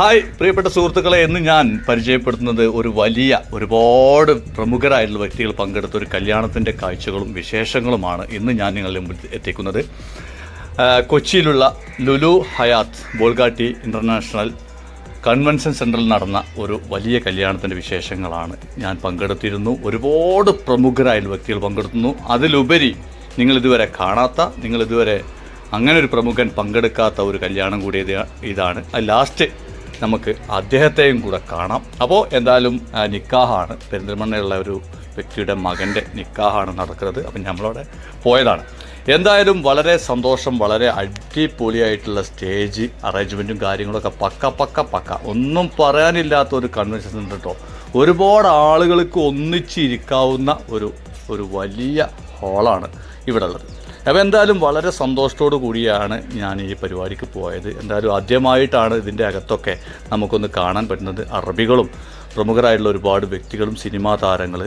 Hi പ്രിയപ്പെട്ട സുഹൃത്തുക്കളെ എന്ന് ഞാൻ പരിചയപ്പെടുത്തുന്നത് ഒരു വലിയ ഒരുപാട് പ്രമുഖരായിട്ടുള്ള വ്യക്തികൾ പങ്കെടുത്ത ഒരു കല്യാണത്തിന്റെ കാഴ്ചകളും വിശേഷങ്ങളുമാണ് ഇന്ന് ഞാൻ നിങ്ങളുടെ മുമ്പിൽ എത്തിക്കുന്നത്. കൊച്ചിയിലുള്ള Lulu Hyatt Bolgatty international convention സെന്ററിൽ നടന്ന ഒരു വലിയ കല്യാണത്തിന്റെ വിശേഷങ്ങളാണ് ഞാൻ പങ്കെടുത്തിരുന്നു. ഒരുപാട് പ്രമുഖരായിട്ടുള്ള വ്യക്തികൾ പങ്കെടുത്തുന്നു. അതിലുപരി നിങ്ങളിതുവരെ കാണാത്ത നിങ്ങളിതുവരെ അങ്ങനെ ഒരു പ്രമുഖൻ പങ്കെടുക്കാത്ത ഒരു കല്യാണം കൂടിയത് ഇതാണ്. ലാസ്റ്റ് നമുക്ക് അദ്ദേഹത്തെയും കൂടെ കാണാം. അപ്പോൾ എന്തായാലും നിക്കാഹാണ്. പെരിന്തൽമണ്ണയുള്ള ഒരു വ്യക്തിയുടെ മകന്റെ നിക്കാഹാണ് നടക്കുന്നത്. അപ്പം നമ്മളവിടെ പോയതാണ്. എന്തായാലും വളരെ സന്തോഷം വളരെ അടിപൊളിയായിട്ടുള്ള സ്റ്റേജ് അറേഞ്ച്മെന്റും കാര്യങ്ങളൊക്കെ പക്ക പക്ക പക്ക. ഒന്നും പറയാനില്ലാത്ത ഒരു കൺവെൻഷൻ സെന്റർ കേട്ടോ ഒരുപാട് ആളുകൾക്ക് ഒന്നിച്ചിരിക്കാവുന്ന ഒരു ഒരു വലിയ ഹോളാണ് ഇവിടെ ഉള്ളത് അപ്പോൾ എന്തായാലും വളരെ സന്തോഷത്തോടു കൂടിയാണ് ഞാൻ ഈ പരിപാടിക്ക് പോയത്. എന്തായാലും ആദ്യമായിട്ടാണ് ഇതിന്റെ അകത്തൊക്കെ നമുക്കൊന്ന് കാണാൻ പറ്റുന്നത്. അറബികളും പ്രമുഖരായിട്ടുള്ള ഒരുപാട് വ്യക്തികളും സിനിമാ താരങ്ങൾ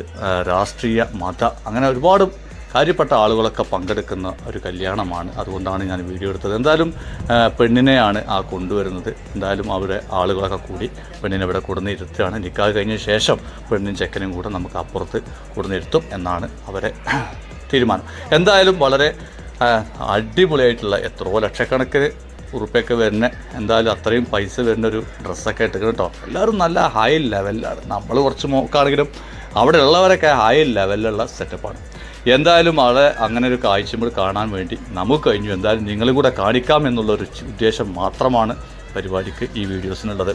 രാഷ്ട്രീയ മത അങ്ങനെ ഒരുപാട് കാര്യപ്പെട്ട ആളുകളൊക്കെ പങ്കെടുക്കുന്ന ഒരു കല്യാണമാണ്. അതുകൊണ്ടാണ് ഞാൻ വീഡിയോ എടുത്തത്. എന്തായാലും പെണ്ണിനെയാണ് ആ കൊണ്ടുവരുന്നത്. എന്തായാലും അവിടെ ആളുകളൊക്കെ കൂടി പെണ്ണിനെ ഇവിടെ കൊടുന്നിരുത്തുകയാണ് നിക്കാഹ് കഴിഞ്ഞ ശേഷം പെണ്ണിനും ചെക്കനും കൂടെ നമുക്ക് അപ്പുറത്ത് കൊടുന്നിരുത്തും എന്നാണ് അവരെ തീരുമാനം. എന്തായാലും വളരെ അടിപൊളിയായിട്ടുള്ള എത്രയോ ലക്ഷക്കണക്കിന് ഉറുപ്പൊക്കെ വരുന്ന എന്തായാലും അത്രയും പൈസ വരുന്ന ഒരു ഡ്രസ്സൊക്കെ എടുക്കണം കേട്ടോ എല്ലാവരും നല്ല ഹൈ ലെവലിലാണ് നമ്മൾ കുറച്ച് നോക്കുകയാണെങ്കിലും അവിടെ ഉള്ളവരൊക്കെ ഹൈ ലെവലിലുള്ള സെറ്റപ്പാണ് എന്തായാലും അവിടെ അങ്ങനെ ഒരു കാഴ്ച കാണാൻ വേണ്ടി നമുക്ക് കഴിഞ്ഞു. എന്തായാലും നിങ്ങളും കൂടെ കാണിക്കാം എന്നുള്ളൊരു ഉദ്ദേശം മാത്രമാണ് പരിപാടിക്ക് ഈ വീഡിയോസിനുള്ളത്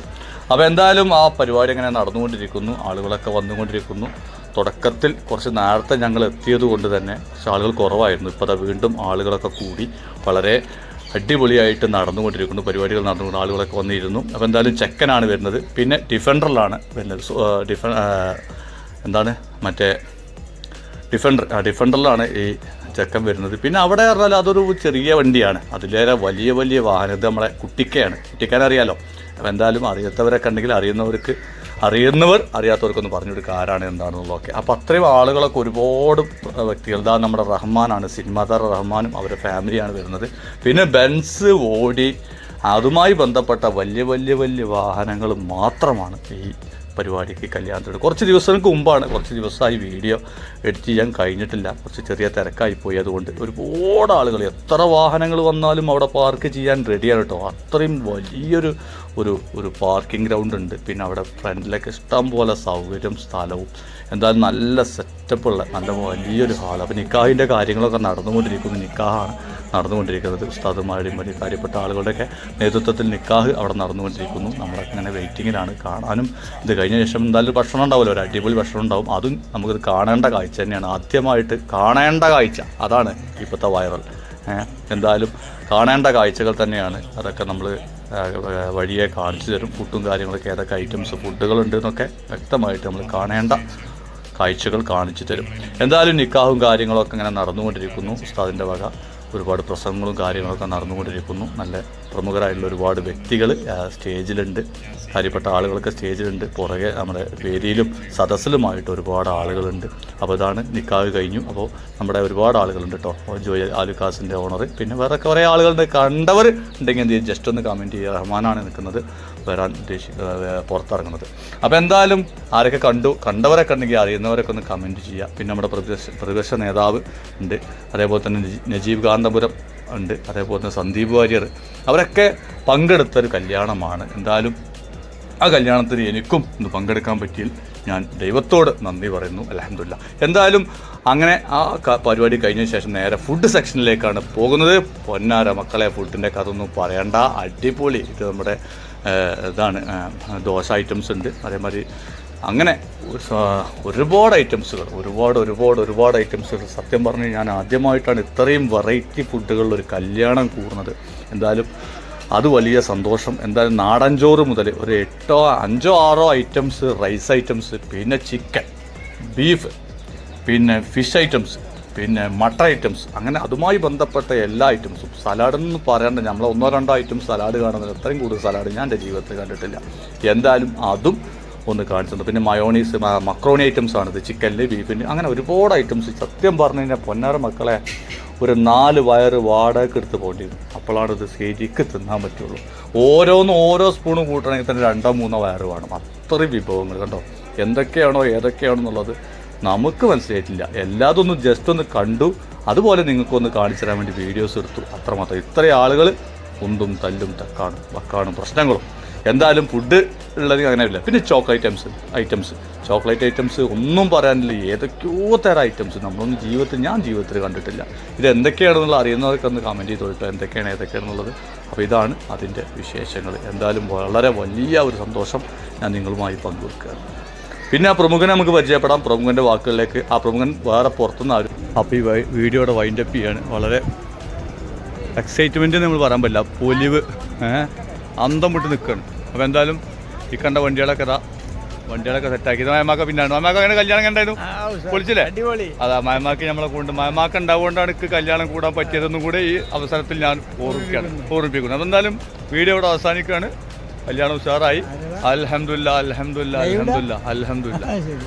അപ്പോൾ എന്തായാലും ആ പരിപാടി അങ്ങനെ നടന്നുകൊണ്ടിരിക്കുന്നു. ആളുകളൊക്കെ വന്നുകൊണ്ടിരിക്കുന്നു. തുടക്കത്തിൽ കുറച്ച് നേരത്തെ ഞങ്ങൾ എത്തിയത് കൊണ്ട് തന്നെ ആളുകൾ കുറവായിരുന്നു. ഇപ്പോൾ അതാ വീണ്ടും ആളുകളൊക്കെ കൂടി വളരെ അടിപൊളിയായിട്ട് നടന്നുകൊണ്ടിരിക്കുന്നു. പരിപാടികൾ നടന്നുകൊണ്ട് ആളുകളൊക്കെ വന്നിരുന്നു. അപ്പോൾ എന്തായാലും ചെക്കനാണ് വരുന്നത്. പിന്നെ ഡിഫൻഡറിലാണ് വരുന്നത്. ഡിഫൻ ഡിഫ എന്താണ്? മറ്റേ ഡിഫൻഡർ. ഡിഫൻഡറിലാണ് ഈ ചെക്കൻ വരുന്നത്. പിന്നെ അവിടെ പറഞ്ഞാൽ അതൊരു ചെറിയ വണ്ടിയാണ്. അതിലേറെ വലിയ വലിയ വാഹനം ഇത് നമ്മളെ കുട്ടിക്കയാണ്. കുട്ടിക്കാനറിയാലോ. അപ്പോൾ എന്തായാലും അറിയാത്തവരൊക്കെ ഉണ്ടെങ്കിൽ അറിയുന്നവർക്ക് അറിയുന്നവർ അറിയാത്തവർക്കൊന്ന് പറഞ്ഞു കൊടുക്കുക ആരാണ് എന്താണെന്നുള്ളതൊക്കെ. അപ്പോൾ അത്രയും ആളുകളൊക്കെ ഒരുപാട് വ്യക്തികൾ. ഇതാ നമ്മുടെ റഹ്മാനാണ് സിനിമാതാർ റഹ്മാനും അവരുടെ ഫാമിലിയാണ് വരുന്നത്. പിന്നെ ബെൻസ് ഓടി അതുമായി ബന്ധപ്പെട്ട വലിയ വലിയ വലിയ വാഹനങ്ങൾ മാത്രമാണ് ഈ പരിപാടിക്ക് കല്യാണത്തിന് കുറച്ച് ദിവസങ്ങൾക്ക് മുമ്പാണ് കുറച്ച് ദിവസമായി വീഡിയോ എഡിറ്റ് ചെയ്യാൻ കഴിഞ്ഞിട്ടില്ല. കുറച്ച് ചെറിയ തിരക്കായി പോയി. അതുകൊണ്ട് ഒരുപാട് ആളുകൾ എത്ര വാഹനങ്ങൾ വന്നാലും അവിടെ പാർക്ക് ചെയ്യാൻ റെഡിയാണ് കേട്ടോ. അത്രയും വലിയൊരു ഒരു ഒരു പാർക്കിംഗ് ഗ്രൗണ്ട് ഉണ്ട്. പിന്നെ അവിടെ ഫ്രണ്ടിലൊക്കെ ഇഷ്ടം പോലെ സൗകര്യം സ്ഥലവും. എന്തായാലും നല്ല സെറ്റപ്പുള്ള നല്ല വലിയൊരു ഹാൾ അപ്പോൾ നിക്കാഹിന്റെ കാര്യങ്ങളൊക്കെ നടന്നുകൊണ്ടിരിക്കുന്നു. നിക്കാഹാണ് നടന്നുകൊണ്ടിരിക്കുന്നത്. ഉസ്താദുമാരുടെയും വലിയ കാര്യപ്പെട്ട ആളുകളുടെയൊക്കെ നേതൃത്വത്തിൽ നിക്കാഹ് അവിടെ നടന്നുകൊണ്ടിരിക്കുന്നു. നമ്മളൊക്കെ ഇങ്ങനെ വെയിറ്റിങ്ങിലാണ് കാണാനും ഇത് കഴിഞ്ഞ ശേഷം എന്തായാലും ഭക്ഷണം ഉണ്ടാവുമല്ലോ. ഒരു അടിപൊളി ഭക്ഷണം ഉണ്ടാവും. അതും നമുക്ക് കാണേണ്ട കാഴ്ച തന്നെയാണ്. ആദ്യമായിട്ട് കാണേണ്ട കാഴ്ച. അതാണ് ഇപ്പോഴത്തെ വൈറൽ എന്തായാലും കാണേണ്ട കാഴ്ചകൾ തന്നെയാണ്. അതൊക്കെ നമ്മൾ വഴിയെ കാണിച്ചു തരും. ഫുഡും കാര്യങ്ങളൊക്കെ ഏതൊക്കെ ഐറ്റംസ് ഫുഡുകളുണ്ട് എന്നൊക്കെ വ്യക്തമായിട്ട് നമ്മൾ കാണേണ്ട കാഴ്ചകൾ കാണിച്ചു തരും. എന്തായാലും നിക്കാഹും കാര്യങ്ങളൊക്കെ ഇങ്ങനെ നടന്നുകൊണ്ടിരിക്കുന്നു. ഉസ്താദിന്റെ വക. ഒരുപാട് പ്രസംഗങ്ങളും കാര്യങ്ങളൊക്കെ നടന്നുകൊണ്ടിരിക്കുന്നു. നല്ല പ്രമുഖരായിട്ടുള്ള ഒരുപാട് വ്യക്തികൾ സ്റ്റേജിലുണ്ട്. കാര്യപ്പെട്ട ആളുകളൊക്കെ സ്റ്റേജിലുണ്ട്. പുറകെ നമ്മുടെ വേദിയിലും സദസ്സിലുമായിട്ട് ഒരുപാട് ആളുകളുണ്ട്. അപ്പോൾ ഇതാണ് നിക്കാവ് കഴിഞ്ഞു. അപ്പോൾ നമ്മുടെ ഒരുപാട് ആളുകളുണ്ട് കേട്ടോ ജോയ് ആലുക്കാസിന്റെ ഓണർ പിന്നെ വേറെ കുറേ ആളുകളുണ്ട് കണ്ടവർ ഉണ്ടെങ്കിൽ എന്ത് ചെയ്യും? ജസ്റ്റ് ഒന്ന് കമന്റ് ചെയ്യുക. റഹ്മാനാണ് നിൽക്കുന്നത്. വരാൻ ഉദ്ദേശി പുറത്തിറങ്ങുന്നത്. അപ്പോൾ എന്തായാലും ആരൊക്കെ കണ്ടു കണ്ടവരൊക്കെ കണ്ടെങ്കിൽ അറിയുന്നവരൊക്കെ ഒന്ന് കമന്റ് ചെയ്യുക. പിന്നെ നമ്മുടെ പ്രതിപക്ഷ പ്രതിപക്ഷ നേതാവ് ഉണ്ട്. അതേപോലെ തന്നെ നജീബ് കാന്തപുരം ഉണ്ട്. അതേപോലെ തന്നെ സന്ദീപ് വാര്യർ. അവരൊക്കെ പങ്കെടുത്തൊരു കല്യാണമാണ്. എന്തായാലും ആ കല്യാണത്തിന് എനിക്കും ഒന്ന് പങ്കെടുക്കാൻ പറ്റിയിൽ ഞാൻ ദൈവത്തോട് നന്ദി പറയുന്നു അലഹമില്ല എന്തായാലും അങ്ങനെ ആ പരിപാടി കഴിഞ്ഞ ശേഷം നേരെ ഫുഡ് സെക്ഷനിലേക്കാണ് പോകുന്നത്. പൊന്നാര മക്കളെ ഫുഡിന്റെ കഥ ഒന്നും പറയണ്ട. അടിപൊളി. ഇത് നമ്മുടെ ഇതാണ് ദോശ ഐറ്റംസ് ഉണ്ട്. അതേമാതിരി അങ്ങനെ ഒരുപാട് ഐറ്റംസുകൾ ഒരുപാട് ഒരുപാട് ഒരുപാട് ഐറ്റംസുകൾ സത്യം പറഞ്ഞ് ഞാൻ ആദ്യമായിട്ടാണ് ഇത്രയും വെറൈറ്റി ഫുഡുകളിൽ ഒരു കല്യാണം കൂടുന്നത് എന്തായാലും അത് വലിയ സന്തോഷം. എന്തായാലും നാടൻ ചോറ് മുതൽ ഒരു എട്ടോ അഞ്ചോ ആറോ ഐറ്റംസ് റൈസ് ഐറ്റംസ് പിന്നെ ചിക്കൻ ബീഫ് പിന്നെ ഫിഷ് ഐറ്റംസ് പിന്നെ മട്ട ഐറ്റംസ് അങ്ങനെ അതുമായി ബന്ധപ്പെട്ട എല്ലാ ഐറ്റംസും. സലാഡെന്ന് പറയേണ്ട നമ്മൾ ഒന്നോ രണ്ടോ ഐറ്റം സലാഡ് കാണുന്നത് അത്രയും കൂടുതൽ സലാഡ് ഞാൻ എന്റെ ജീവിതത്തിൽ കണ്ടിട്ടില്ല. എന്തായാലും അതും ഒന്ന് കാണിച്ചത് പിന്നെ മയോണീസ് മക്രോണി ഐറ്റംസ് ആണിത് ചിക്കനിൽ ബീഫിന് അങ്ങനെ ഒരുപാട് ഐറ്റംസ്. സത്യം പറഞ്ഞു കഴിഞ്ഞാൽ പൊന്നാറ മക്കളെ ഒരു നാല് വയറ് വാടകയ്ക്ക് എടുത്ത് പോകേണ്ടി അപ്പോഴാണ് ഇത് ശരിക്ക് തിന്നാൻ പറ്റുള്ളൂ. ഓരോന്ന് ഓരോ സ്പൂണും കൂട്ടണമെങ്കിൽ തന്നെ രണ്ടോ മൂന്നോ വയറ് വേണം. അത്രയും വിഭവങ്ങൾ കണ്ടോ? എന്തൊക്കെയാണോ ഏതൊക്കെയാണോ എന്നുള്ളത് നമുക്ക് മനസ്സിലായിട്ടില്ല. എല്ലാതൊന്നും ജസ്റ്റ് ഒന്ന് കണ്ടു. അതുപോലെ നിങ്ങൾക്കൊന്ന് കാണിച്ചു തരാൻ വേണ്ടി വീഡിയോസ് എടുത്തു. അത്രമാത്രം. ഇത്രയും ആളുകൾ കുന്തും തല്ലും തക്കാണും വക്കാണും പ്രശ്നങ്ങളും. എന്തായാലും ഫുഡ് ഉള്ളത് അങ്ങനെയല്ല പിന്നെ chocolate items items chocolate items ഒന്നും പറയാനില്ല. ഏതൊക്കെയോ തരം ഐറ്റംസ് നമ്മളൊന്നും ജീവിതത്തിൽ ഞാൻ ജീവിതത്തിൽ കണ്ടിട്ടില്ല. ഇത് എന്തൊക്കെയാണെന്നുള്ള അറിയുന്നതൊക്കെ ഒന്ന് കമന്റ് ചെയ്ത് കൊടുക്കുക. എന്തൊക്കെയാണ് ഏതൊക്കെയാണെന്നുള്ളത്. അപ്പോൾ ഇതാണ് അതിന്റെ വിശേഷങ്ങൾ. എന്തായാലും വളരെ വലിയ ഒരു സന്തോഷം ഞാൻ നിങ്ങളുമായി പങ്കുവെക്കുകയാണ് പിന്നെ ആ പ്രമുഖനെ നമുക്ക് പരിചയപ്പെടാം. പ്രമുഖന്റെ വാക്കുകളിലേക്ക് ആ പ്രമുഖൻ വേറെ പുറത്തുനിന്ന് ആരും അപ്പോൾ ഈ വീഡിയോയുടെ വൈൻഡപ്പ് ചെയ്യാണ്. വളരെ എക്സൈറ്റ്മെന്റ് നമ്മൾ പറയാൻ പറ്റില്ല. പൊലിവ് അന്തം വിട്ട് നിൽക്കുകയാണ്. അപ്പോൾ എന്തായാലും ഈ കണ്ട വണ്ടികളൊക്കെ ഇതാ. വണ്ടികളൊക്കെ സെറ്റാക്കി ഇത് മയമാക്ക പിന്നാണ്. മയമാക്ക അങ്ങനെ കല്യാണം കണ്ടായിരുന്നു പൊളിച്ചില്ലേ അതാ മയമാക്ക് നമ്മളെ കൊണ്ട് മയമാക്ക ഉണ്ടാവുകൊണ്ടാണ് എനിക്ക് കല്യാണം കൂടാൻ പറ്റിയതെന്നും കൂടെ ഈ അവസരത്തിൽ ഞാൻ ഓർമ്മിക്കുകയാണ്. ഓർമ്മിപ്പിക്കുന്നു. അപ്പോൾ എന്തായാലും വീഡിയോ ഇവിടെ അവസാനിക്കുകയാണ്. കല്യാണം ഉഷാറായി. അലഹമുല്ല അലഹമുല്ല അലഹമുല്ല ശരി.